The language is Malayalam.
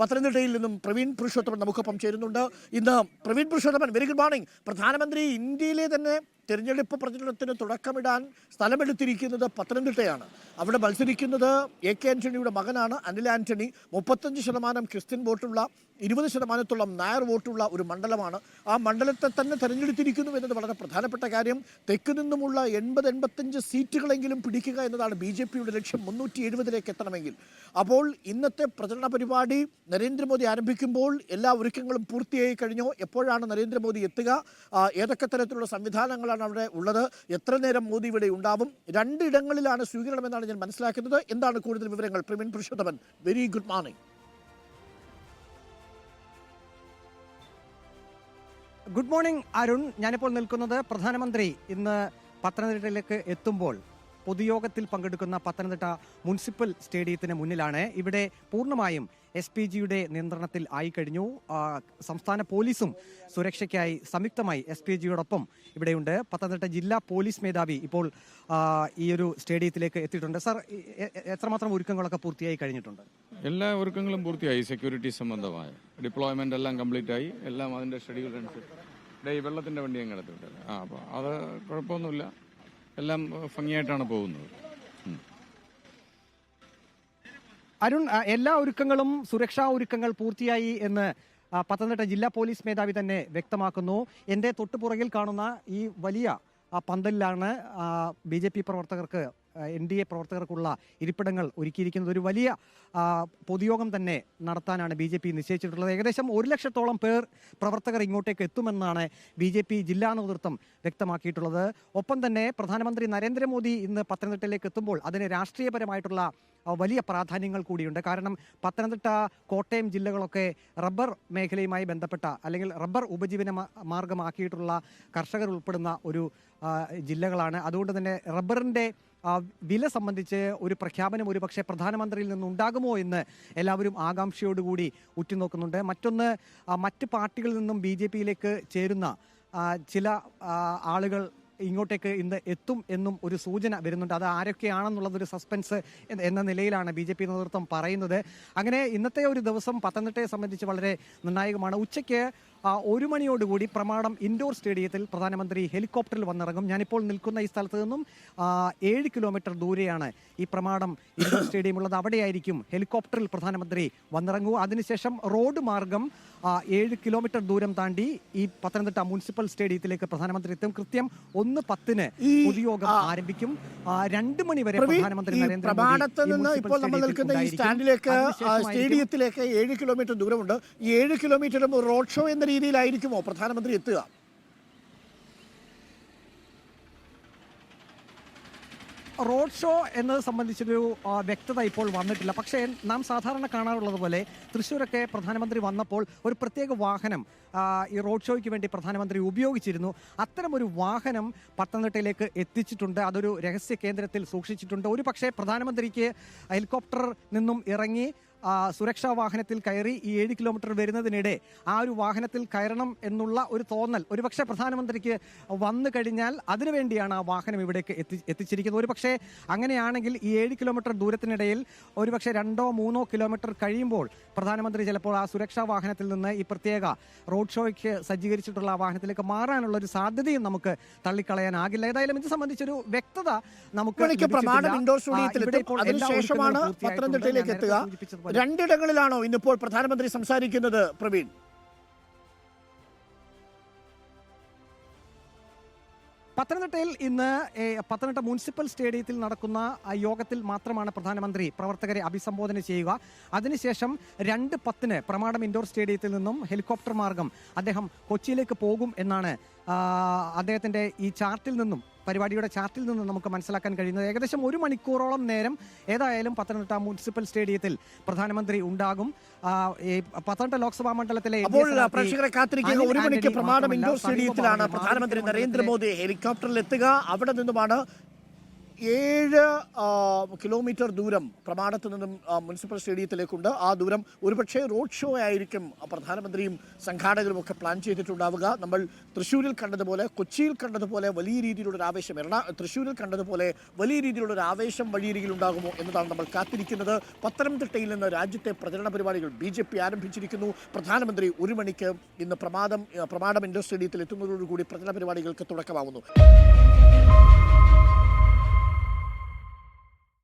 പത്തനംതിട്ടയിൽ നിന്നും പ്രവീൺ പുരുഷോത്തമൻ നമുക്കൊപ്പം ചേരുന്നുണ്ട്. ഇന്ന് Praveen Purushothaman very good morning പ്രധാനമന്ത്രി ഇന്ത്യയിലെ തന്നെ തിരഞ്ഞെടുപ്പ് പ്രചരണത്തിന് തുടക്കമിടാൻ സ്ഥലമെടുത്തിരിക്കുന്നത് പത്തനംതിട്ടയാണ്. അവിടെ മത്സരിക്കുന്നത് എ കെ ആന്റണിയുടെ മകനാണ്. അനിൽ ആന്റണി മുപ്പത്തഞ്ച് ശതമാനം ക്രിസ്ത്യൻ വോട്ടുള്ള ഇരുപത് ശതമാനത്തോളം നായർ വോട്ടുള്ള ഒരു മണ്ഡലമാണ്. ആ മണ്ഡലത്തെ തന്നെ തെരഞ്ഞെടുത്തിരിക്കുന്നു എന്നത് വളരെ പ്രധാനപ്പെട്ട കാര്യം. തെക്ക് നിന്നുമുള്ള എൺപത് എൺപത്തഞ്ച് സീറ്റുകളെങ്കിലും പിടിക്കുക എന്നതാണ് ബി ജെ പിയുടെ ലക്ഷ്യം. മുന്നൂറ്റി എഴുപതിലേക്ക് എത്തണമെങ്കിൽ. അപ്പോൾ ഇന്നത്തെ പ്രചരണ പരിപാടി നരേന്ദ്രമോദി ആരംഭിക്കുമ്പോൾ എല്ലാ ഒരുക്കങ്ങളും പൂർത്തിയായി കഴിഞ്ഞോ? എപ്പോഴാണ് നരേന്ദ്രമോദി എത്തുക? ഏതൊക്കെ തരത്തിലുള്ള സംവിധാനങ്ങളാണ് അവിടെ ഉള്ളത്? എത്ര നേരം മോദി ഇവിടെ ഉണ്ടാവും? രണ്ടിടങ്ങളിലാണ് സ്വീകരണമെന്നാണ് ഞാൻ മനസ്സിലാക്കുന്നത്. എന്താണ് കൂടുതൽ വിവരങ്ങൾ? Praveen Purushothaman very good morning good morning Arun. ഞാനിപ്പോൾ നിൽക്കുന്നത് പ്രധാനമന്ത്രി ഇന്ന് പത്തനംതിട്ടയിലേക്ക് എത്തുമ്പോൾ പൊതുയോഗത്തിൽ പങ്കെടുക്കുന്ന പത്തനംതിട്ട മുനിസിപ്പൽ സ്റ്റേഡിയത്തിന് മുന്നിലാണ്. ഇവിടെ പൂർണമായും എസ് പി ജിയുടെ നിയന്ത്രണത്തിൽ ആയി കഴിഞ്ഞു ആ, സംസ്ഥാന പോലീസും സുരക്ഷയ്ക്കായി സംയുക്തമായി എസ് പി ജിയോടൊപ്പം ഇവിടെയുണ്ട്. പത്തനംതിട്ട ജില്ലാ പോലീസ് മേധാവി ഇപ്പോൾ ഈ ഒരു സ്റ്റേഡിയത്തിലേക്ക് എത്തിയിട്ടുണ്ട്. സാർ എത്രമാത്രം ഒരുക്കങ്ങളൊക്കെ പൂർത്തിയായി കഴിഞ്ഞിട്ടുണ്ട്? എല്ലാ ഒരുക്കങ്ങളും പൂർത്തിയായി. സെക്യൂരിറ്റി സംബന്ധമായ ഡിപ്ലോയ്മെന്റ് എല്ലാം കംപ്ലീറ്റ് ആയി. എല്ലാം അതിന്റെ ഷെഡ്യൂൾ അനുസരിച്ച്. ഈ വെള്ളത്തിന്റെ വണ്ടി അങ്ങ് എടുത്തിട്ടുണ്ട് ആ അത് കുഴപ്പമൊന്നുമില്ല. എല്ലാം ഭംഗിയായിട്ടാണ് പോകുന്നത്. അരുൺ എല്ലാ ഒരുക്കങ്ങളും സുരക്ഷാ ഒരുക്കങ്ങൾ പൂർത്തിയായി എന്ന് പത്തനംതിട്ട ജില്ലാ പോലീസ് മേധാവി തന്നെ വ്യക്തമാക്കുന്നു. എന്റെ തൊട്ടുപുറകിൽ കാണുന്ന ഈ വലിയ പന്തലിലാണ് ബി ജെ പി പ്രവർത്തകർക്ക് എൻ ഡി എ പ്രവർത്തകർക്കുള്ള ഇരിപ്പിടങ്ങൾ ഒരുക്കിയിരിക്കുന്നത്. ഒരു വലിയ പൊതുയോഗം തന്നെ നടത്താനാണ് ബി ജെ പി നിശ്ചയിച്ചിട്ടുള്ളത്. ഏകദേശം ഒരു ലക്ഷത്തോളം പേർ പ്രവർത്തകർ ഇങ്ങോട്ടേക്ക് എത്തുമെന്നാണ് ബി ജെ പി ജില്ലാ നേതൃത്വം വ്യക്തമാക്കിയിട്ടുള്ളത്. ഒപ്പം തന്നെ പ്രധാനമന്ത്രി നരേന്ദ്രമോദി ഇന്ന് പത്തനംതിട്ടയിലേക്ക് എത്തുമ്പോൾ അതിന് രാഷ്ട്രീയപരമായിട്ടുള്ള വലിയ പ്രാധാന്യങ്ങൾ കൂടിയുണ്ട്. കാരണം പത്തനംതിട്ട കോട്ടയം ജില്ലകളൊക്കെ റബ്ബർ മേഖലയുമായി ബന്ധപ്പെട്ട അല്ലെങ്കിൽ റബ്ബർ ഉപജീവന മാർഗമാക്കിയിട്ടുള്ള കർഷകർ ഉൾപ്പെടുന്ന ഒരു ജില്ലകളാണ്. അതുകൊണ്ട് തന്നെ റബ്ബറിന്റെ വില സംബന്ധിച്ച് ഒരു പ്രഖ്യാപനം ഒരു പക്ഷേ പ്രധാനമന്ത്രിയിൽ നിന്നുണ്ടാകുമോ എന്ന് എല്ലാവരും ആകാംക്ഷയോടുകൂടി ഉറ്റുനോക്കുന്നുണ്ട്. മറ്റൊന്ന് മറ്റ് പാർട്ടികളിൽ നിന്നും ബി ചേരുന്ന ചില ആളുകൾ ഇങ്ങോട്ടേക്ക് ഇന്ന് എത്തും എന്നും ഒരു സൂചന വരുന്നുണ്ട്. അത് ആരൊക്കെയാണെന്നുള്ളതൊരു സസ്പെൻസ് എന്ന- നിലയിലാണ് ബി ജെ പി നേതൃത്വം പറയുന്നത്. അങ്ങനെ ഇന്നത്തെ ഒരു ദിവസം പത്തനംതിട്ടയെ സംബന്ധിച്ച് വളരെ നിർണായകമാണ്. ഉച്ചയ്ക്ക് ഒരു മണിയോടുകൂടി പ്രമാണം ഇൻഡോർ സ്റ്റേഡിയത്തിൽ പ്രധാനമന്ത്രി ഹെലികോപ്റ്ററിൽ വന്നിറങ്ങും. ഞാനിപ്പോൾ നിൽക്കുന്ന ഈ സ്ഥലത്ത് നിന്നും ആ, ഏഴ് കിലോമീറ്റർ ദൂരെയാണ് ഈ പ്രമാണം ഇൻഡോർ സ്റ്റേഡിയം ഉള്ളത് അവിടെയായിരിക്കും ഹെലികോപ്റ്ററിൽ പ്രധാനമന്ത്രി വന്നിറങ്ങൂ അതിനുശേഷം റോഡ് മാർഗം ആ, ഏഴ് കിലോമീറ്റർ ദൂരം താണ്ടി ഈ പത്തനംതിട്ട മുനിസിപ്പൽ സ്റ്റേഡിയത്തിലേക്ക് പ്രധാനമന്ത്രി എത്തും. കൃത്യം ഒന്ന് പത്തിന് പൊതുയോഗം ആരംഭിക്കും. ആ, രണ്ട് മണി വരെ പ്രധാനമന്ത്രി നരേന്ദ്രമോദി നിന്ന് ഇപ്പോൾ നമ്മൾ നിൽക്കുന്ന ഈ സ്റ്റാൻഡിലേക്ക് സ്റ്റേഡിയത്തിലേക്ക് ഏഴ് കിലോമീറ്റർ ദൂരമുണ്ട്. ഈ ഏഴ് കിലോമീറ്ററും റോഡ് ഷോ എന്ന രീതിയിലായിരിക്കുമോ പ്രധാനമന്ത്രി എത്തുക? റോഡ് ഷോ എന്നത് സംബന്ധിച്ചൊരു വ്യക്തത ഇപ്പോൾ വന്നിട്ടില്ല. പക്ഷേ നാം സാധാരണ കാണാറുള്ളത് പോലെ തൃശ്ശൂരൊക്കെ പ്രധാനമന്ത്രി വന്നപ്പോൾ ഒരു പ്രത്യേക വാഹനം ഈ റോഡ് ഷോയ്ക്ക് വേണ്ടി പ്രധാനമന്ത്രി ഉപയോഗിച്ചിരുന്നു. അത്തരമൊരു വാഹനം പത്തനംതിട്ടയിലേക്ക് എത്തിച്ചിട്ടുണ്ട്. അതൊരു രഹസ്യ കേന്ദ്രത്തിൽ സൂക്ഷിച്ചിട്ടുണ്ട്. ഒരു പക്ഷേ പ്രധാനമന്ത്രിക്ക് ഹെലികോപ്റ്റർ നിന്നും ഇറങ്ങി സുരക്ഷാ വാഹനത്തിൽ കയറി ഈ ഏഴ് കിലോമീറ്റർ വരുന്നതിനിടെ ആ ഒരു വാഹനത്തിൽ കയറണം എന്നുള്ള ഒരു തോന്നൽ ഒരുപക്ഷെ പ്രധാനമന്ത്രിക്ക് വന്നു കഴിഞ്ഞാൽ അതിനുവേണ്ടിയാണ് ആ വാഹനം ഇവിടേക്ക് എത്തി എത്തിച്ചിരിക്കുന്നത്. ഒരുപക്ഷെ അങ്ങനെയാണെങ്കിൽ ഈ ഏഴ് കിലോമീറ്റർ ദൂരത്തിനിടയിൽ ഒരുപക്ഷെ രണ്ടോ മൂന്നോ കിലോമീറ്റർ കഴിയുമ്പോൾ പ്രധാനമന്ത്രി ചിലപ്പോൾ ആ സുരക്ഷാ വാഹനത്തിൽ നിന്ന് ഈ പ്രത്യേക റോഡ് ഷോയ്ക്ക് സജ്ജീകരിച്ചിട്ടുള്ള ആ വാഹനത്തിലേക്ക് മാറാനുള്ള ഒരു സാധ്യതയും നമുക്ക് തള്ളിക്കളയാനാകില്ല. ഏതായാലും ഇത് സംബന്ധിച്ചൊരു വ്യക്തത നമുക്ക് പ്രമാണം ഇൻഡോർ എല്ലാ അതിനുശേഷമാണ്. പത്തനംതിട്ടയിലേക്ക് എത്തുക. രണ്ടിടങ്ങളിലാണോ ഇന്നിപ്പോൾ പ്രധാനമന്ത്രി സംസാരിക്കുന്നത് പ്രവീൺ? പത്തനംതിട്ടയിൽ ഇന്ന് പത്തനംതിട്ട മുനിസിപ്പൽ സ്റ്റേഡിയത്തിൽ നടക്കുന്ന ആ, യോഗത്തിൽ മാത്രമാണ് പ്രധാനമന്ത്രി പ്രവർത്തകരെ അഭിസംബോധന ചെയ്യുക. അതിനുശേഷം രണ്ട് പത്തിന് പ്രമാണം ഇൻഡോർ സ്റ്റേഡിയത്തിൽ നിന്നും ഹെലികോപ്റ്റർ മാർഗം അദ്ദേഹം കൊച്ചിയിലേക്ക് പോകും എന്നാണ് അദ്ദേഹത്തിന്റെ അദ്ദേഹത്തിന്റെ ഈ ചാർട്ടിൽ നിന്നും പരിപാടിയുടെ ചാർട്ടിൽ നിന്ന് നമുക്ക് മനസ്സിലാക്കാൻ കഴിയുന്നത് ഏകദേശം ഒരു മണിക്കൂറോളം നേരം ഏതായാലും പത്തനംതിട്ട മുനിസിപ്പൽ സ്റ്റേഡിയത്തിൽ പ്രധാനമന്ത്രി ഉണ്ടാകും. പത്തനംതിട്ട ലോക്സഭാ മണ്ഡലത്തിലെ പ്രേക്ഷകരെ കാത്തിരിക്കുന്ന ഒരു മണിക്ക് പ്രമാണം ഇൻഡോർ സ്റ്റേഡിയത്തിലാണ് പ്രധാനമന്ത്രി നരേന്ദ്രമോദി ഹെലികോപ്റ്ററിൽ എത്തുക. അവിടെ നിന്നുമാണ് ഏഴ് കിലോമീറ്റർ ദൂരം പ്രമാണത്ത് നിന്നും മുനിസിപ്പൽ സ്റ്റേഡിയത്തിലേക്കുണ്ട്. ആ ദൂരം ഒരുപക്ഷെ റോഡ് ഷോ ആയിരിക്കും. പ്രധാനമന്ത്രിയും സംഘാടകരും ഒക്കെ പ്ലാൻ ചെയ്തിട്ടുണ്ടാവുക. നമ്മൾ തൃശ്ശൂരിൽ കണ്ടതുപോലെ കൊച്ചിയിൽ കണ്ടതുപോലെ വലിയ രീതിയിലുള്ള ഒരു ആവേശം എറണാ തൃശ്ശൂരിൽ കണ്ടതുപോലെ വലിയ രീതിയിലുള്ള ഒരു ആവേശം വഴിയരികിൽ ഉണ്ടാകുമോ എന്നതാണ് നമ്മൾ കാത്തിരിക്കുന്നത്. പത്തനംതിട്ടയിൽ നിന്ന് രാജ്യത്തെ പ്രചരണ പരിപാടികൾ ബി ജെ പി ആരംഭിച്ചിരിക്കുന്നു. പ്രധാനമന്ത്രി ഒരു മണിക്ക് ഇന്ന് പ്രമാദം പ്രമാണം ഇൻഡോർ സ്റ്റേഡിയത്തിൽ എത്തുന്നതോടുകൂടി പ്രചരണ പരിപാടികൾക്ക് തുടക്കമാവുന്നു.